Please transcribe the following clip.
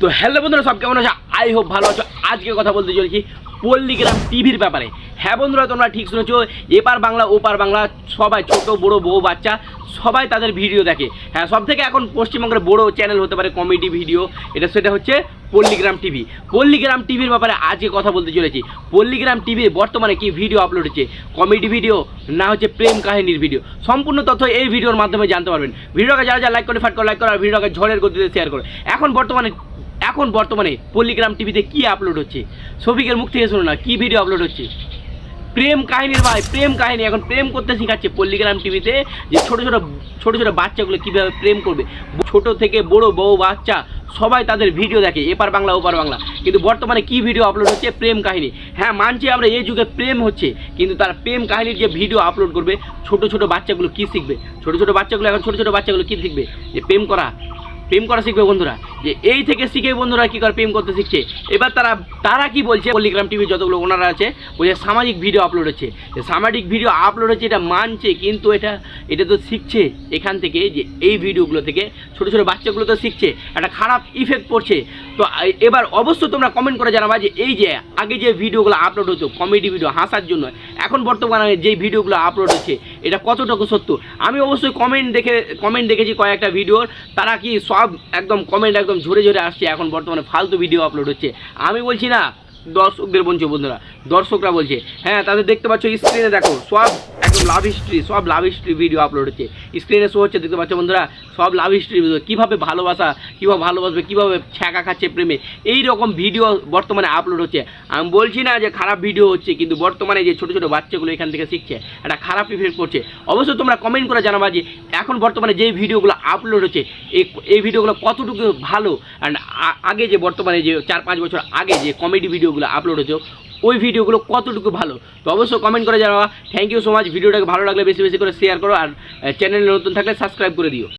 তো হ্যালো বন্ধুরা, সব কেমন আছে? আই হোপ ভালো আছো। আজকে কথা বলতে চলেছি পল্লীগ্রাম টিভির ব্যাপারে। হ্যাঁ বন্ধুরা, তোমরা ঠিক শুনেছো, এপার বাংলা, ওপার বাংলা, সবাই ছোট, বড়, বউ, বাচ্চা, সবাই তাদের ভিডিও দেখে। হ্যাঁ সব থেকে এখন পশ্চিমবঙ্গের বড় চ্যানেল হতে পারে কমেডি ভিডিও এটা সেটা হচ্ছে পল্লীগ্রাম টিভি। পল্লীগ্রাম টিভির ব্যাপারে আজকে কথা বলতে চলেছি। পল্লীগ্রাম টিভির বর্তমানে কি ভিডিও আপলোড হচ্ছে? কমেডি ভিডিও না হচ্ছে প্রেম কাহিনীর ভিডিও সম্পূর্ণ তথ্য এই ভিডিওর মাধ্যমে জানতে পারবেন। ভিডিওকে যারা যারা লাইক করে ফাট করে লাইক করে, আর ভিডিওকে ঝড়ের গতিতে শেয়ার করে। এখন বর্তমানে এখন বর্তমানে পল্লীগ্রাম টিভিতে কি আপলোড হচ্ছে? সফিকের মুখ থেকে শুনো না, কি ভিডিও আপলোড হচ্ছে? প্রেম কাহিনীর ভাই, প্রেম কাহিনী, এখন প্রেম করতে শেখাচ্ছে পল্লীগ্রাম টিভিতে যে ছোটো ছোটো ছোটো ছোটো বাচ্চাগুলো কীভাবে প্রেম করবে। ছোট থেকে বড়, বউ, বাচ্চা, সবাই তাদের ভিডিও দেখে, এপার বাংলা, ওপার বাংলা। কিন্তু বর্তমানে কি ভিডিও আপলোড হচ্ছে? প্রেম কাহিনী। হ্যাঁ মানছি আমরা এই যুগে প্রেম হচ্ছে, কিন্তু তার প্রেম কাহিনীর যে ভিডিও আপলোড করবে, ছোট ছোট বাচ্চাগুলো কি শিখবে? ছোট ছোট বাচ্চাগুলো, এখন ছোট ছোট বাচ্চাগুলো কি শিখবে? যে প্রেম করা প্রেম করা শিখবে বন্ধুরা। যে এই থেকে শিখে বন্ধুরা কি করে প্রেম করতে শিখছে? এবার তারা তারা কি বলছে? পল্লিগ্রাম টিভির যতগুলো ওনারা আছে বলছে সামাজিক ভিডিও আপলোড হচ্ছে। সামাজিক ভিডিও আপলোড হচ্ছে, এটা মানছে, কিন্তু এটা এটা তো শিখছে এখান থেকে যে এই ভিডিওগুলো থেকে। ছোটো ছোটো বাচ্চাগুলো তো শিখছে, একটা খারাপ ইফেক্ট পড়ছে। তো এবার অবশ্যই তোমরা কমেন্ট করে জানাবা যে এই যে আগে যে ভিডিওগুলো আপলোড হতো কমেডি ভিডিও হাসার জন্য, এখন বর্তমানে যে ভিডিওগুলো আপলোড হচ্ছে এটা কতটুকু সত্য? আমি অবশ্যই কমেন্ট দেখে কমেন্ট দেখেছি কয়েকটা ভিডিওর তারা কি সব একদম কমেন্ট একদম ঝরে ঝরে আসছে, এখন বর্তমানে ফালতু ভিডিও আপলোড হচ্ছে। আমি বলছি না, দর্শকদের বলছে বন্ধুরা, দর্শকরা বলছে হ্যাঁ তাদের দেখতে পাচ্ছ স্ক্রিনে দেখো, সব একদম লাভ হিস্ট্রি সব লাভ হিস্ট্রি ভিডিও আপলোড হচ্ছে। স্ক্রিনে শো হচ্ছে, দেখতে পাচ্ছ বন্ধুরা? সব লাভ হিস্ট্রি ভিডিও কীভাবে ভালোবাসা, কীভাবে ভালোবাসবে, কীভাবে ছ্যাঁকা খাচ্ছে প্রেমে? এই রকম ভিডিও বর্তমানে আপলোড হচ্ছে। আমি বলছি না যে খারাপ ভিডিও হচ্ছে, কিন্তু বর্তমানে যে ছোটো ছোটো বাচ্চাগুলো এখান থেকে শিখছে, একটা খারাপ ইফেক্ট করছে। অবশ্যই তোমরা কমেন্ট করে জানাবা যে এখন বর্তমানে যে ভিডিওগুলো আপলোড হচ্ছে, এই এই ভিডিওগুলো কতটুকু ভালো? অ্যান্ড আগে যে বর্তমানে যে চার পাঁচ বছর আগে যে কমেডি ভিডিওগুলো আপলোড হচ্ছে ওই ভিডিওগুলো কতটুকু ভালো? তো অবশ্যই কমেন্ট করে জানাবা। থ্যাংক ইউ সো মাচ ভিডিওটাকে ভালো লাগলে বেশি বেশি করে শেয়ার করো আর চ্যানেলে নতুন থাকলে সাবস্ক্রাইব করে দিও।